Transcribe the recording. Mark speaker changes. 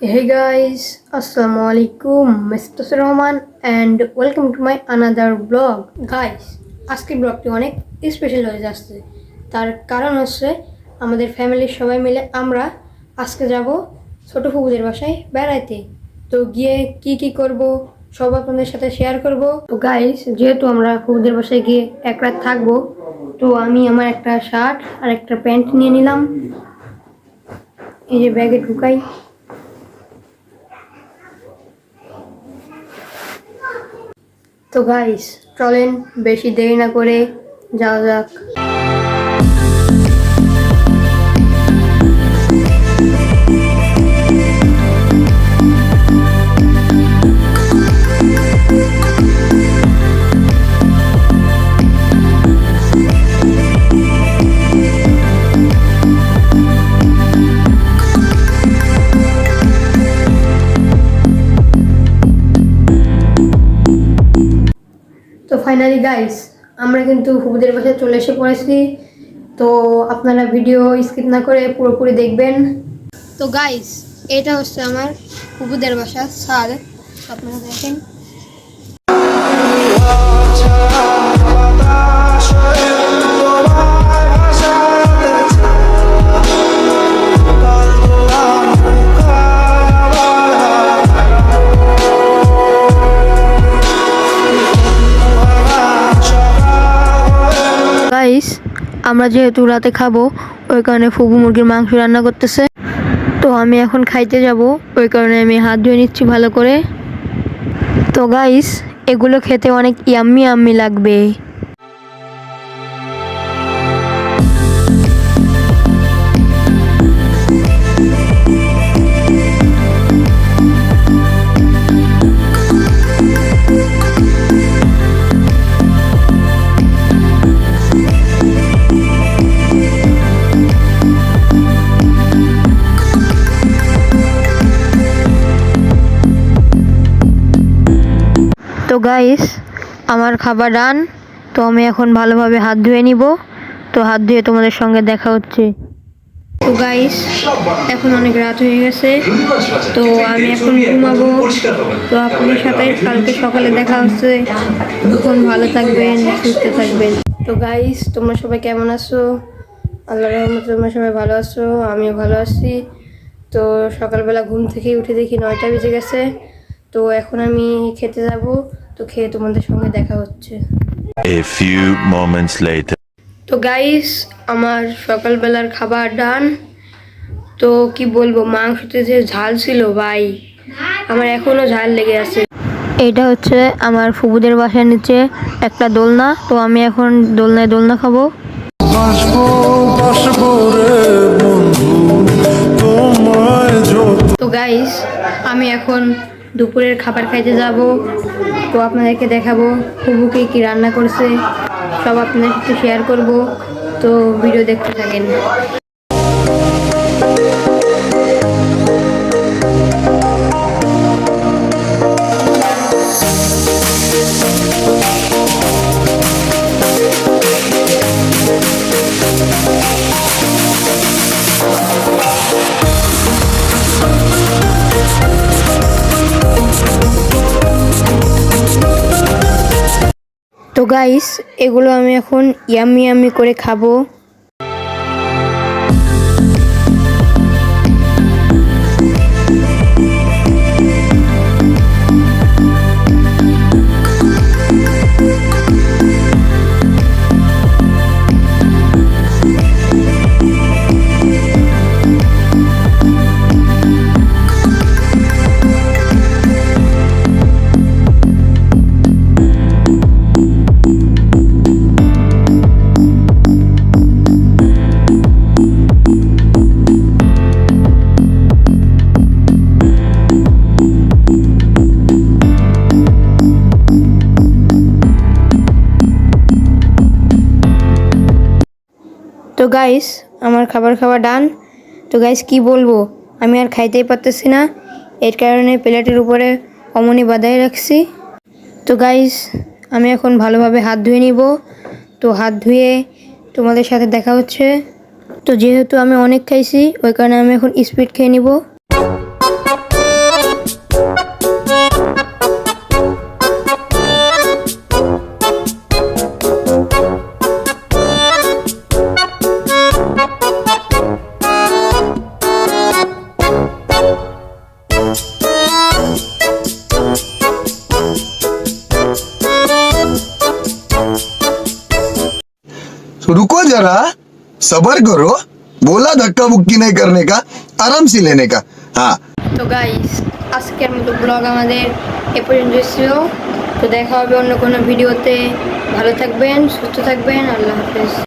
Speaker 1: Hey guys, Assalamu alaikum, Mr. Rahman and welcome to my another vlog. Guys, আজকের ব্লগটি অনেক special হয়ে যাচ্ছে তার কারণ হচ্ছে আমাদের ফ্যামিলির সবাই মিলে আমরা আজকে যাব ছোট ফুবুদের বাসায় বেড়াইতে তো গিয়ে কি কি করব সব আপনাদের সাথে শেয়ার করব তো গাইস যেহেতু আমরা ফুবুদের বাসায় গিয়ে এক রাত থাকব তো আমি আমার একটা শার্ট আর একটা প্যান্ট নিয়ে নিলাম এই যে ব্যাগে ঢুকাই তো গাইস চলেন বেশি দেরি না করে যাওয়া যাক। ফাইনালি গাইস আমরা কিন্তু হুবুদের বাসায় চলে এসে পড়েছি। তো আপনারা ভিডিও স্কিপ না করে পুরোপুরি দেখবেন। তো গাইস এটা হচ্ছে আমার হুবুদের বাসা সাদ আপনারা দেখেন। আমরা যেহেতু রাতে খাব, ওই কারণে ফুবু মুরগির মাংস রান্না করতেছে। তো আমি এখন খাইতে যাব, ওই কারণে আমি হাত ধুয়ে নিচ্ছি ভালো করে। তো গাইস এগুলো খেতে অনেক ইয়াম্মি আম্মি লাগবে। গাইস আমার খাবার রান। তো আমি এখন ভালোভাবে হাত ধুয়ে নিব। তো হাত ধুয়ে তোমাদের সঙ্গে দেখা হচ্ছে। তো গাইস এখন অনেক রাত হয়ে গেছে। তো আমি এখন ঘুমাবো। তো আপনাদের সাথে কালকে সকালে দেখা হচ্ছে। তখন ভালো থাকবেন, সুস্থ থাকবেন। তো গাইস তোমরা সবাই কেমন আছো? আল্লাহ রহমত তোমরা সবাই ভালো আছো, আমিও ভালো আছি। তো সকালবেলা ঘুম থেকে উঠে দেখি নয়টা বেজে গেছে। তো এখন আমি খেতে যাব। তো খেয়ে তোমাদের সঙ্গে দেখা হচ্ছে।
Speaker 2: A few moments later.
Speaker 1: তো গাইস আমার সকালবেলার খাবার ডান তো কি বলব মাংসতে যে ঝাল ছিল ভাই আমার এখনও ঝাল লেগে আছে। এটা হচ্ছে আমার ফুবুদের বাসার নিচে একটা দোলনা তো আমি এখন দোলনায় দোলনা খাব।
Speaker 3: বাসবো বাসবো রে বন্ধু তোমায় যত
Speaker 1: তো গাইস আমি এখন দুপুরের খাবার খাইতে যাব। তো আপনাদেরকে দেখাবো হুবুকে কি রান্না করছে। সব আপনাদের সাথে শেয়ার করব। তো ভিডিও দেখতে থাকেন। তো গাইস এগুলো আমি এখন ইয়ামি ইয়ামি করে খাব। গাইস আমার খাবার খাওয়া ডান তো গাইস কি বলব? আমি আর খাইতেই পারতেছি না। এর কারণে প্লেটের উপরে অমনি বাদাই রাখছি। তো গাইস আমি এখন ভালোভাবে হাত ধুয়ে নিব। তো হাত ধুয়ে তোমাদের সাথে দেখা হচ্ছে। তো যেহেতু আমি অনেক খাইছি, ওই কারণে আমি এখন স্পিড খেয়ে নিব।
Speaker 4: जरा सबर करो बोला धक्का मुक्की नहीं करने का आराम से लेने का हाँ
Speaker 1: তো গাইস আজকের মতো ব্লগ আমাদের এ পর্যন্ত ছিল তো দেখা হবে অন্য কোনো ভিডিওতে ভালো থাকবেন সুস্থ থাকবেন আল্লাহ হাফেজ